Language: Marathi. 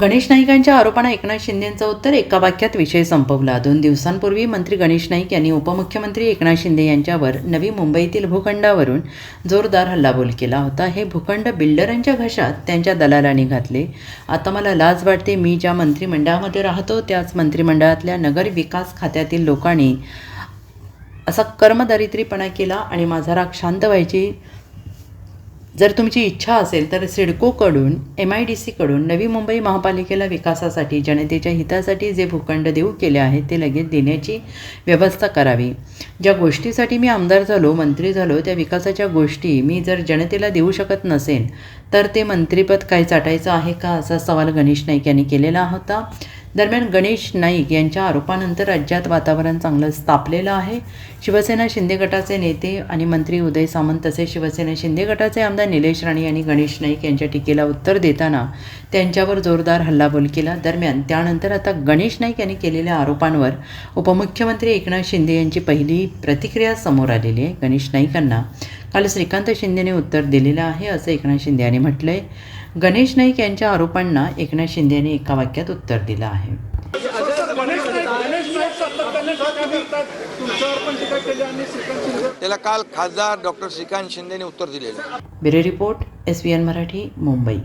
गणेश नाईकांच्या आरोपांना एकनाथ शिंदेंचं उत्तर एका वाक्यात विषय संपवला. दोन दिवसांपूर्वी मंत्री गणेश नाईक यांनी उपमुख्यमंत्री एकनाथ शिंदे यांच्यावर नवी मुंबईतील भूखंडावरून जोरदार हल्लाबोल केला होता. हे भूखंड बिल्डरांच्या घशात त्यांच्या दलालांनी घातले. आता मला लाज वाटते मी ज्या मंत्रिमंडळामध्ये राहतो त्याच मंत्रिमंडळातल्या नगर विकास खात्यातील लोकांनी असा कर्मदारिद्रीपणा केला आणि माझा राग शांत व्हायची जर तुमची इच्छा असेल तर सिडकोकडून एम आय डी सीकडून नवी मुंबई महापालिकेला विकासासाठी जनतेच्या हितासाठी जे भूखंड देऊ केले आहेत ते लगेच देण्याची व्यवस्था करावी. ज्या गोष्टीसाठी मी आमदार झालो मंत्री झालो त्या विकासाच्या गोष्टी मी जर जनतेला देऊ शकत नसेन तर ते मंत्रीपद काय चाटायचं आहे का असा सवाल गणेश नाईक यांनी केलेला होता. दरम्यान गणेश नाईक यांच्या आरोपानंतर राज्यात वातावरण चांगलं तापलेलं आहे. शिवसेना शिंदे गटाचे नेते आणि मंत्री उदय सामंत तसेच शिवसेना शिंदे गटाचे आमदार निलेश राणे यांनी गणेश नाईक यांच्या टीकेला उत्तर देताना त्यांच्यावर जोरदार हल्लाबोल केला. दरम्यान त्यानंतर आता गणेश नाईक यांनी केलेल्या आरोपांवर उपमुख्यमंत्री एकनाथ शिंदे यांची पहिली प्रतिक्रिया समोर आलेली आहे. गणेश नाईकांना काल श्रीकांत शिंदेने उत्तर दिलेलं आहे असं एकनाथ शिंदे यांनी म्हटलं आहे गणेश नाईक यांच्या आरोपांना एकनाथ शिंदे यांनी एका वाक्यात उत्तर दिलं आहे. त्याला काल खासदार डॉक्टर श्रीकांत शिंदेने उत्तर दिलेलं bureau report S N Marathi Mumbai.